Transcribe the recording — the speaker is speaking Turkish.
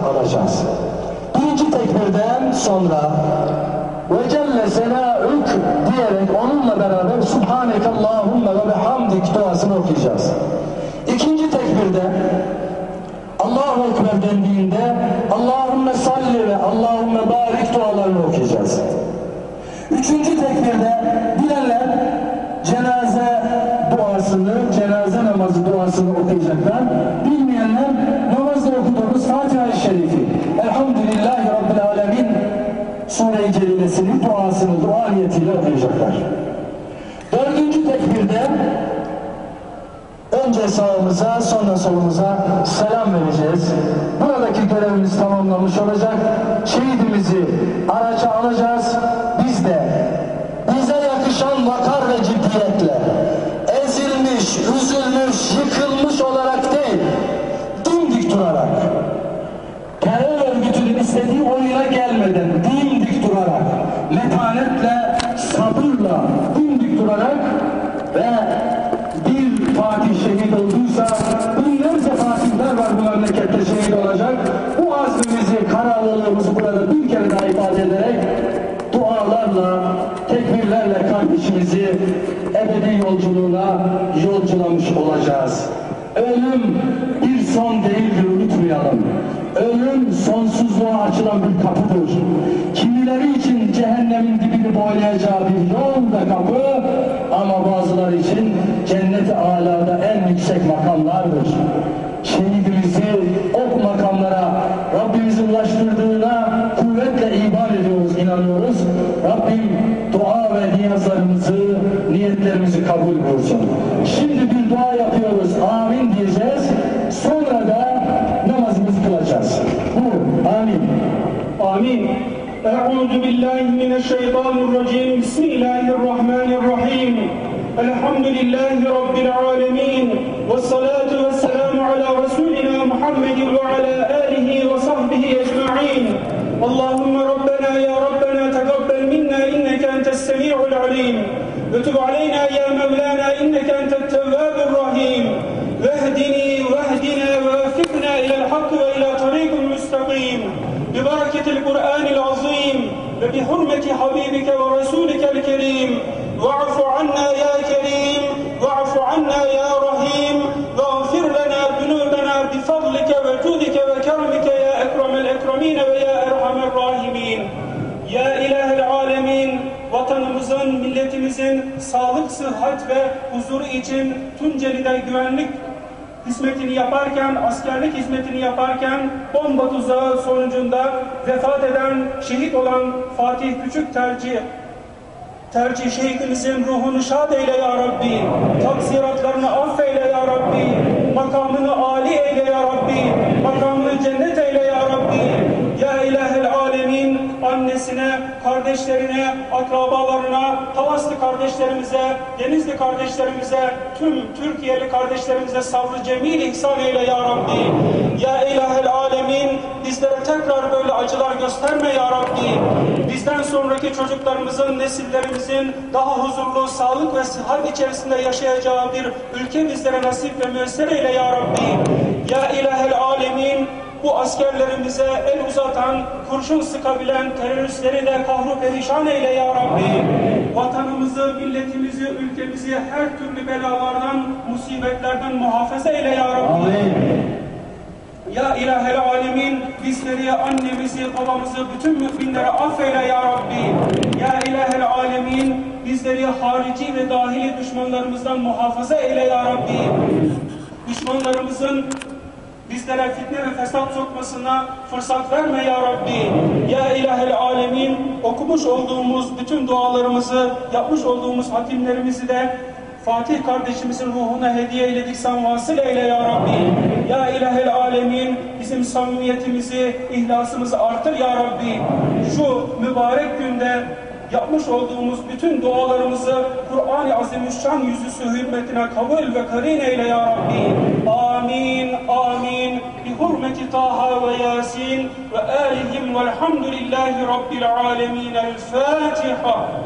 alacağız. Birinci tekbirden sonra ve Celle Sena'ük diyerek onunla beraber Subhaneke Allahümme ve bihamdik duasını okuyacağız. İkinci tekbirde Allahu Ekber dendiğinde Allahümme salli ve Allahümme barik dualarını okuyacağız. Üçüncü tekbirde bilenler cenaze duasını, cenaze namazı duasını okuyacaklar. Tekbirde önce sağımıza sonra solumuza selam vereceğiz. Buradaki görevimiz tamamlanmış olacak. Azmimizi, kararlılığımızı burada bir kere daha ifade ederek dualarla, tekbirlerle kardeşimizi ebedi yolculuğuna yolculamış olacağız. Ölüm bir son değildir unutmayalım. Ölüm sonsuzluğa açılan bir kapıdır. Kimileri için cehennemin dibini boylayacağı bir yol ve kapı ama bazıları için cennet-i en yüksek makamlardır. dileklerimizi kabul buyursun. Şimdi bir dua yapıyoruz. Amin diyeceğiz. Sonra da namazımızı kılacağız. Buyurun. Amin. Amin. Euzu billahi mineşşeytanirracim. Bismillahirrahmanirrahim. Elhamdülillahi rabbil alamin. Ve salatu ve selamu ala resulina Muhammedin ve ala alihi ve sahbihi ecmaîn. Allahümme Rabbena ya Rabbena tekabbil minna inneke entes semi'ul alim. وتب علينا يا مولانا إنك أنت التواب الرحيم. واهدني واهدنا ووفقنا إلى الحق وإلى طريق مستقيم. ببركة القرآن العظيم وبحرمة حبيبك ورسولك الكريم. واعف عنا يا كريم واعف عنا يا رحيم. واغفر لنا ذنوبنا بفضلك وجودك وكرمك يا أكرم الأكرمين ويا أرحم الراحمين. İlahel Alemin, vatanımızın, milletimizin sağlık, sıhhat ve huzuru için Tunceli'de güvenlik hizmetini yaparken, askerlik hizmetini yaparken bomba tuzağı sonucunda vefat eden, şehit olan Fatih Küçük Tercih Tercih şeyhimizin ruhunu şad eyle ya Rabbi. Taksiratlarını affeyle ya Rabbi. Makamını âli eyle ya Rabbi. Makamını cennet eyle ya annesine, kardeşlerine, akrabalarına, Tavaslı kardeşlerimize, Denizli kardeşlerimize, tüm Türkiye'li kardeşlerimize sabrı cemil ihsan eyle ya Rabbi. Ya ilahel alemin bizlere tekrar böyle acılar gösterme ya Rabbi. Bizden sonraki çocuklarımızın, nesillerimizin daha huzurlu, sağlık ve sıhhat içerisinde yaşayacağı bir ülke bizlere nasip ve müessir eyle ya Rabbi. Ya ilahel alemin bu askerlerimize el uzatan, kurşun sıkabilen teröristleri de kahru perişan eyle ya Rabbi. Vatanımızı, milletimizi, ülkemizi her türlü belalardan, musibetlerden muhafaza eyle ya Rabbi. Amin. Ya ilahel alemin bizleri, annemizi, babamızı, bütün müminleri affeyle ya Rabbi. Ya ilahel alemin bizleri harici ve dahili düşmanlarımızdan muhafaza eyle ya Rabbi. Düşmanlarımızın bizlere fitne ve fesat sokmasına fırsat verme ya Rabbi. Ya ilahel alemin okumuş olduğumuz bütün dualarımızı, yapmış olduğumuz hatimlerimizi de Fatih kardeşimizin ruhuna hediye eyledik sen vasıl eyle ya Rabbi. Ya ilahel alemin bizim samimiyetimizi, ihlasımızı artır ya Rabbi. Şu mübarek günde yapmış olduğumuz bütün dualarımızı Kur'an-ı Azimüşşan yüzüsü hürmetine kabul ve karin eyle ya Rabbi. Amin, amin. Bi hurmeti Taha ve Yasin ve alihim velhamdülillahi Rabbil alemin. El Fatiha.